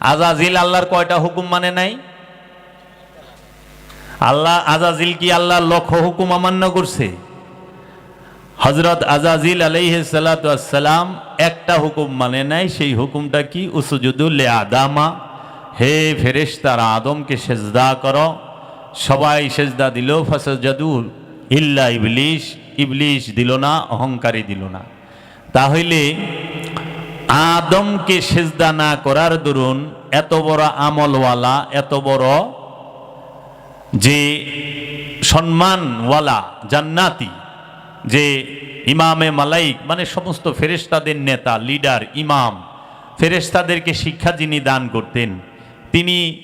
আজাজিল আল্লাহর কয়টা হুকুম মানে নাই? আল্লাহ আজাজিল কি আল্লাহর লক্ষ হুকুম অমান্য করছে? হজরত আজাজিল আলাইসালাম একটা হুকুম মানে নাই, সেই হুকুমটা কি? উসুজুদুল আদামা। হে ফেরেশতারা আদমকে সেজদা করো। সবাই সেজদা দিল ফাসাজাদুল ইল্লা ইবলিশ। ইবলিশ দিল না, অহংকারী দিল না। তাহলে আদমকে সেজদা না করার দরুন এত বড় আমলওয়ালা, এত বড় যে সম্মানওয়ালা, জান্নাতি, যে ইমামে মালাইক মানে সমস্ত ফেরেশতাদের নেতা, লিডার, ইমাম, ফেরেশতাদেরকে শিক্ষা যিনি দান করতেন, তিনি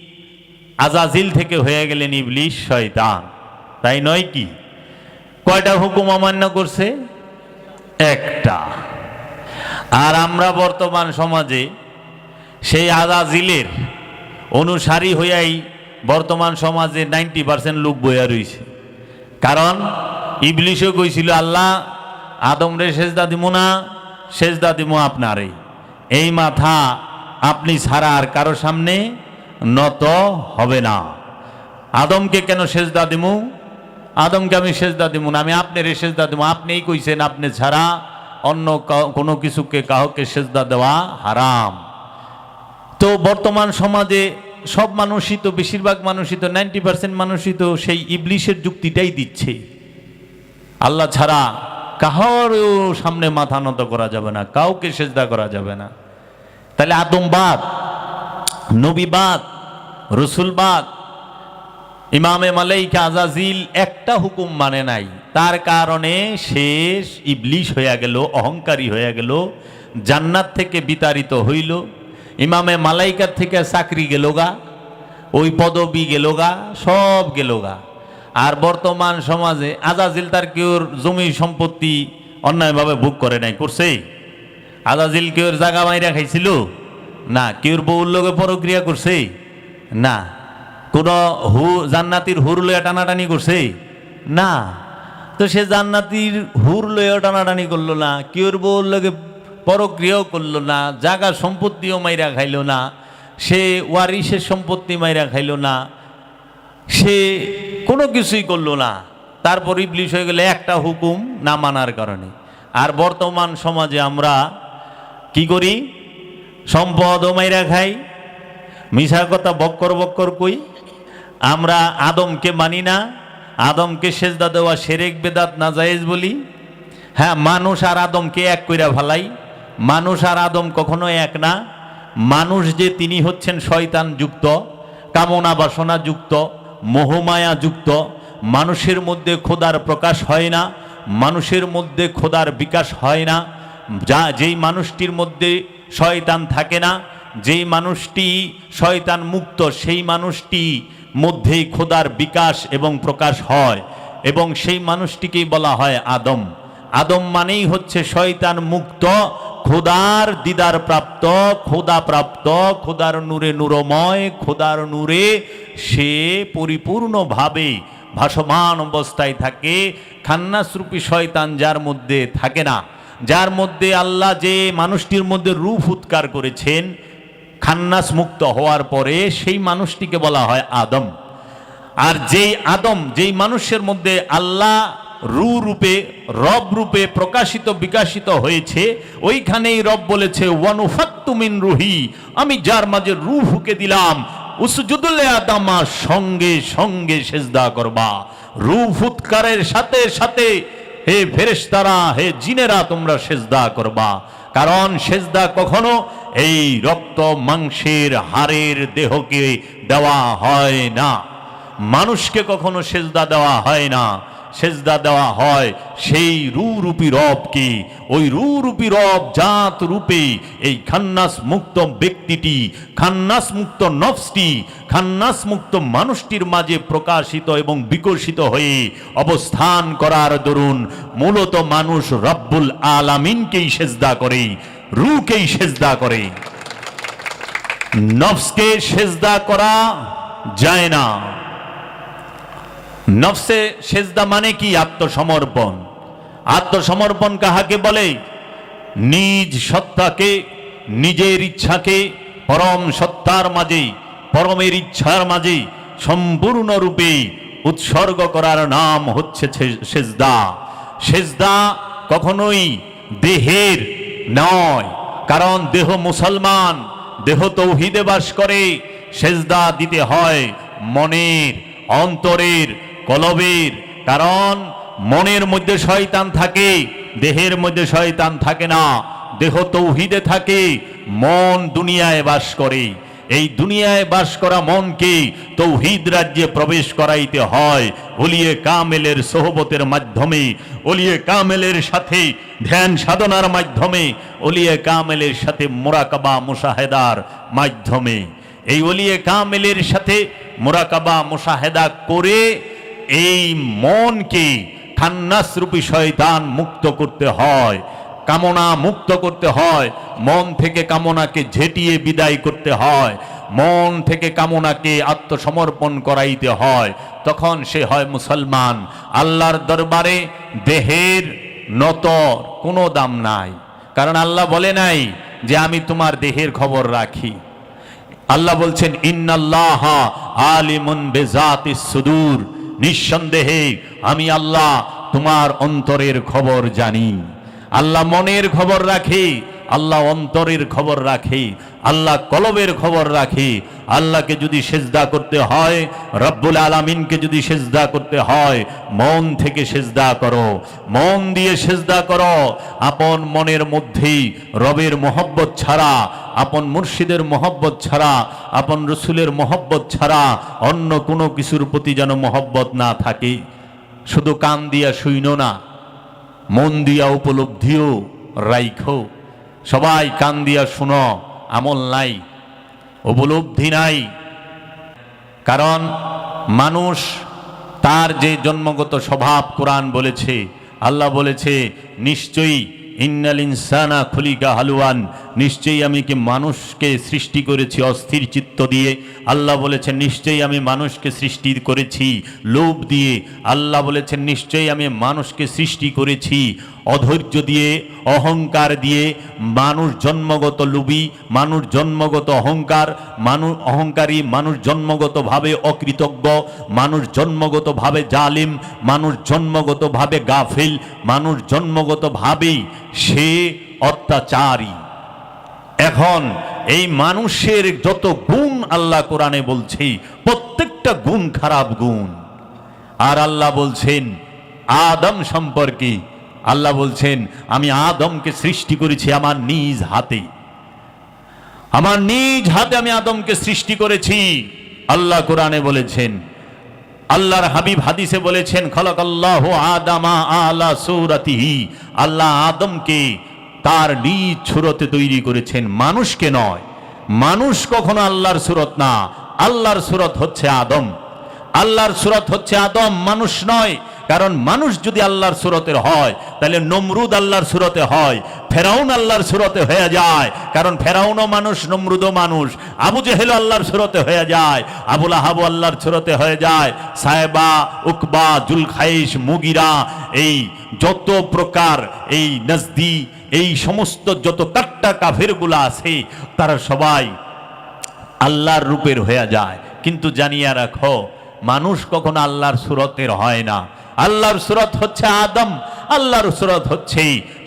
আজাজিল থেকে হয়ে গেলেন ইবলিশ, শয়তান। তাই নয় কি? কয়টা হুকুম অমান্য করছে? একটা। আর আমরা বর্তমান সমাজে সেই আজাজিলের অনুসারী হইয়াই বর্তমান সমাজে নাইনটি পার্সেন্ট লোক বইয়া রয়েছে কারণ ইবলিশও কইছিল, আল্লাহ, আদম রে সেজদা দিব না, সেজদা দিব আপনারে। এই মাথা আপনি ছাড়া আর কারও সামনে নত হবে না। আদমকে কেন সেজদা দিব আদমকে আমি সেজদা দিব না, আমি আপনার সেজদা দিব আপনিই কইছেন, আপনি ছাড়া অন্য কোনো কিছুকে কাউকে সেজদা দেওয়া হারাম। তো বর্তমান সমাজে সব মানুষই তো, বেশিরভাগ মানুষই তো, নাইনটি পার্সেন্ট মানুষই তো সেই ইবলিশের যুক্তিটাই দিচ্ছে। আল্লাহ ছাড়া কাহারও সামনে মাথা নত করা যাবে না, কাউকে সেজদা করা যাবে না। তাহলে আদমবাদ নবীবাদ রসুলবাদ ইমামে মালাইকা আজাজিল একটা হুকুম মানে নাই। তার কারণে শেষ ইবলিশ হইয়া গেল, অহংকারী হইয়া গেল, জান্নাত থেকে বিতাড়িত হইল। ইমামে মালাইকার থেকে চাকরি গেল গা, ওই পদবি গেল গা, সব গেল গা। আর বর্তমান সমাজে আজাজিল তার কেউর জমি সম্পত্তি অন্যায়ভাবে ভোগ করে নাই, করছে? আজাজিল কেউর জাগা মাইরা খাইছিল? না। কেউর বউর লোকে পরক্রিয়া করছে? না। কোন হু জান্নাতির হুর লইয়া টানাটানি করছে? না। তো সে জান্নাতির হুর লইয়া টানাটানি করল না কেউর বউর লোকে পরক্রিয়াও করল না, জাগা সম্পত্তিও মাইরা খাইলো না, সে ওয়ারিসের সম্পত্তি মাইরা খাইলো না, সে কোনো কিছুই করল না। তারপর ইবলিশ হয়ে গেলে একটা হুকুম না মানার কারণে। আর বর্তমান সমাজে আমরা কি করি? সম্পদ মাইরা খাই মিশা কথা বক্কর বক্কর কই আমরা আদমকে মানি না, আদমকে সেজদা দেওয়া সেরেক, বেদাত, না জায়েজ বলি। হ্যাঁ মানুষ আর আদমকে এক কইরা ভালাই। মানুষ আর আদম কখনো এক না। মানুষ যে তিনি হচ্ছেন শয়তান যুক্ত, কামনা বাসনা যুক্ত, মোহমায়া যুক্ত, মানুষের মধ্যে খোদার প্রকাশ হয় না, মানুষের মধ্যে খোদার বিকাশ হয় না। যা, যেই মানুষটির মধ্যে শয়তান থাকে না, যেই মানুষটি শয়তান মুক্ত, সেই মানুষটি মধ্যেই খোদার বিকাশ এবং প্রকাশ হয় এবং সেই মানুষটিকেই বলা হয় আদম। আদম মানেই হচ্ছে শয়তান মুক্ত, খোদার দিদার প্রাপ্ত, খোদা প্রাপ্ত, খোদার নূরে নূরময়, খোদার নূরে সে পরিপূর্ণভাবে ভাসমান অবস্থায় থাকে, খান্নাসরূপী শয়তান যার মধ্যে থাকে না। যার মধ্যে আল্লাহ যে মানুষটির মধ্যে রূপ উৎকার করেছেন খান্নাস মুক্ত হওয়ার পরে সেই মানুষটিকে বলা হয় আদম। আর যেই আদম, যেই মানুষের মধ্যে আল্লাহ রু রূপে, রব রূপে প্রকাশিত, বিকাশিত হয়েছে, ওইখানেই রব বলেছে ওয়ানুফাত্তুমিন রুহি আমি যার মাঝে রু ফুকে দিলাম। উসজুদুল্লে আদামা সঙ্গে সঙ্গে সেজদা করবা। রু ফুৎকারের সাথে সাথে হে ফেরেশতারা, হে জিনেরা, তোমরা সেজদা করবা। কারণ সেজদা কখনো এই রক্ত মাংসের হাড়ের দেহকে দেওয়া হয় না। মানুষকে কখনো সেজদা দেওয়া হয় না। সেজদা দেওয়া হয়, সেই রূপী রবকে ওই রূপী রব জাত রূপে এই খান্নাস মুক্ত ব্যক্তিটি, খান্নাস মুক্ত নফসটি, খান্নাস মুক্ত মানুষটির মাঝে প্রকাশিত এবং বিকশিত হয়ে অবস্থান করার দরুন মূলত মানুষ রব্বুল আলামিনকেই সেজদা করে রুকেই সেজদা করে। নফসকে সেজদা করা যায় না। নফসে সেজদা মানে কি? আত্মসমর্পণ। আত্মসমর্পণ কাহাকে বলে? নিজ সত্তাকে, নিজের ইচ্ছাকে, পরম সত্তার মাঝে পরমের ইচ্ছার মাঝে সম্পূর্ণরূপে উৎসর্গ করার নাম হচ্ছে সেজদা। সেজদা কখনোই দেহের নয়, কারণ দেহ মুসলমান, দেহ তৌহিদে বাস করে। সেজদা দিতে হয় মনের অন্তরের কলবের, কারণ মনের মধ্যে শয়তান থাকে, দেহের মধ্যে শয়তান থাকে না, দেহ তৌহিদে থাকে, মন দুনিয়ায় বাস করে। এই দুনিয়ায় বাস করা মনকে তৌহিদ রাজ্যে প্রবেশ করাইতে হয়, অলিয়ে কামেলের সোহবতের মাধ্যমে, অলিয়ে কামেলের সাথে ধ্যান সাধনার মাধ্যমে, অলিয়ে কামেলের সাথে মোরাকাবা মুশাহেদার মাধ্যমে। এই অলিয়ে কামেলের সাথে মোরাকাবা মুশাহেদা করে এই মনকে খান্নাস রূপী শয়তান মুক্ত করতে হয়, কামনা মুক্ত করতে হয়, মন থেকে কামনাকে ঝেটিয়ে বিদায় করতে হয়, মন থেকে কামনাকে আত্মসমর্পণ করাইতে হয়। তখন সে হয় মুসলমান। আল্লাহর দরবারে দেহের নত কোনো দাম নাই। কারণ আল্লাহ বলে নাই যে আমি তোমার দেহের খবর রাখি। আল্লাহ বলছেন, ইন্নাল্লাহ আলিমুন বেজাতি সুদূর। নিঃসন্দেহে আমি আল্লাহ তোমার অন্তরের খবর জানি। আল্লাহ মনের খবর রাখে আল্লাহ অন্তরের খবর রাখে, আল্লাহ কলবের খবর রাখে। আল্লাহকে যদি সেজদা করতে হয়, রব্বুল আলামিনকে যদি সেজদা করতে হয়, মন থেকে সেজদা করো। মন দিয়ে সেজদা করো। আপন মনের মধ্যেই রবের মোহব্বত ছাড়া, আপন মুর্শিদের মোহব্বত ছাড়া, আপন রসুলের মোহব্বত ছাড়া অন্য কোনো কিছুর প্রতি যেন মোহব্বত না থাকে। শুধু কান দিয়া শুইন না, মন দিয়া উপলব্ধিও রাইখো। সবাই কান দিয়া শুনো, আমল নাই, উপলব্ধি নাই। কারণ মানুষ তার যে জন্মগত স্বভাব কোরআন বলেছে, আল্লাহ বলেছে, নিশ্চয়ই ইন্নাল ইনসানা খুলিকা হালুয়ান, নিশ্চয়ই আমি কি মানুষকে সৃষ্টি করেছি অস্থির চিত্ত দিয়ে? আল্লাহ বলেছেন নিশ্চয়ই আমি মানুষকে সৃষ্টি করেছি লোভ দিয়ে। আল্লাহ বলেছেন নিশ্চয়ই আমি মানুষকে সৃষ্টি করেছি অধৈর্য দিয়ে, অহংকার দিয়ে মানুষ জন্মগত লুবি, মানুষ জন্মগত অহংকার মানুষ অহংকারী মানুষ জন্মগতভাবে অকৃতজ্ঞ, মানুষ জন্মগতভাবে জালিম, মানুষ জন্মগতভাবে গাফিল, মানুষ জন্মগতভাবেই সে অত্যাচারী। এখন এই মানুষের যত গুণ আল্লাহ কোরআনে বলছে, প্রত্যেকটা গুণ খারাপ গুণ। আর আল্লাহ বলছেন, আদম সম্পর্কে আল্লাহ বলছেন, আমি আদমকে সৃষ্টি করেছি আমার নিজ হাতে। আমার নিজ হাতে আমি আদমকে সৃষ্টি করেছি। আল্লাহ কোরআনে বলেছেন, আল্লাহর হাবিব হাদিসে বলেছেন খলক আল্লাহ আদামা আলা সৌরাতিহি। আল্লাহ আদমকে তার নিজ সুরতে তৈরি করেছেন। মানুষকে নয়, মানুষ কখনো আল্লাহর সুরত না। আল্লাহর সুরত হচ্ছে আদম। আল্লাহর সুরত হচ্ছে আদম, মানুষ নয়। কারণ মানুষ যদি আল্লাহর সুরতের হয় তাহলে নমরুদ আল্লাহর সুরতে হয়, ফেরাউন আল্লাহর সুরতে হয়ে যায়। কারণ ফেরাউনও মানুষ, নমরুদও মানুষ। আবু জেহেল আল্লাহর সুরতে হয়ে যায়। আবুল আহাবু আল্লাহর সুরতে হয়ে যায়। সাহেবা উকবা, জুলখাইশ, মুগিরা, এই যত প্রকার এই নজদি, এই সমস্ত যত কাট্টা কাফেরগুলো আছে, তারা সবাই আল্লাহর রূপের হয়ে যায়। কিন্তু জানিয়া রাখো, মানুষ কখনো আল্লাহর সুরতের হয় না। আল্লাহর সুরত হচ্ছে আদম। আল্লাহর সুরত হচ্ছে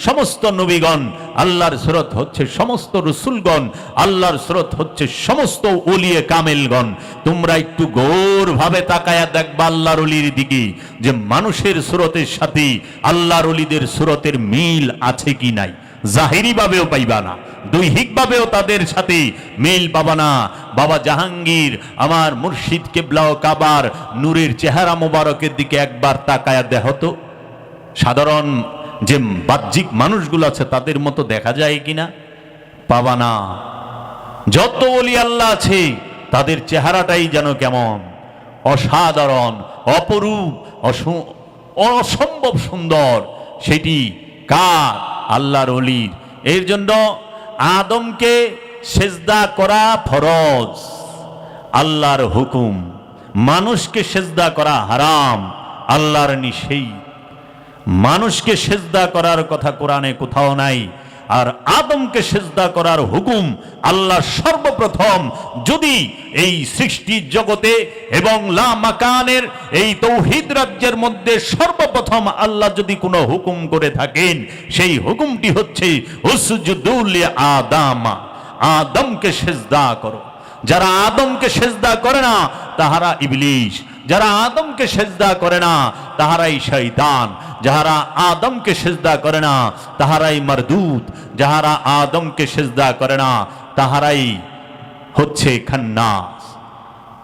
সমস্ত নবীগণ, আল্লাহর সুরত হচ্ছে সমস্ত রসুলগণ, আল্লাহর সুরত হচ্ছে সমস্ত ওলিয়ে কামেলগণ। তোমরা একটু গৌর ভাবে তাকায়া দেখবা আল্লাহর অলির দিকে যে মানুষের সুরতের সাথে আল্লাহর অলিদের সুরতের মিল আছে কি নাই। জাহিরি ভাবেও পাইবা না দৈহিকভাবেও তাদের সাথে মিল পাবা না। বাবা জাহাঙ্গীর, আমার মুর্শিদ কেবলা ও কাবার, নূরের চেহারা মোবারকের দিকে একবার তাকায়া দেহ তো। সাধারণ যে বাহ্যিক মানুষগুলো আছে, তাদের মতো দেখা যায় কিনা? পাবা না। যত অলি আল্লাহ আছে, তাদের চেহারাটাই যেন কেমন? অসাধারণ, অপরূপ, অসু- অসম্ভব সুন্দর। সেটি কার? আল্লাহর অলির এর জন্য আদমকে সেজদা করা ফরজ। আল্লাহর হুকুম। মানুষকে সেজদা করা হারাম। আল্লাহর নিষেই মানুষকে সেজদা করার কথা কোরআনে কোথাও নাই। আর আদমকে সেজদা করার হুকুম আল্লাহ সর্বপ্রথম যদি এই সৃষ্টি জগতে এবং লা মাকানের এই তৌহিদ রাজ্যের মধ্যে সর্বপ্রথম আল্লাহ যদি কোনো হুকুম করে থাকেন, সেই হুকুমটি হচ্ছে আদামা আদমকে সেজদা করো। যারা আদমকে সেজদা করে না, তাহারা ইবলিশ। যারা আদমকে সেজদা করে না, তাহারাই শৈতান যাহারা আদমকে সেজদা করে না, তাহারাই মারদুত। যাহারা আদমকে সেজদা করে না, তাহারাই হচ্ছে খান্নাস।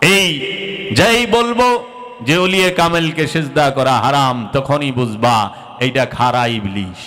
এই যাই বলব, যে ওলিয়ে কামেলকে সেজদা করা হারাম, তখনই বুঝবা, এইটা খারা ইবলিশ।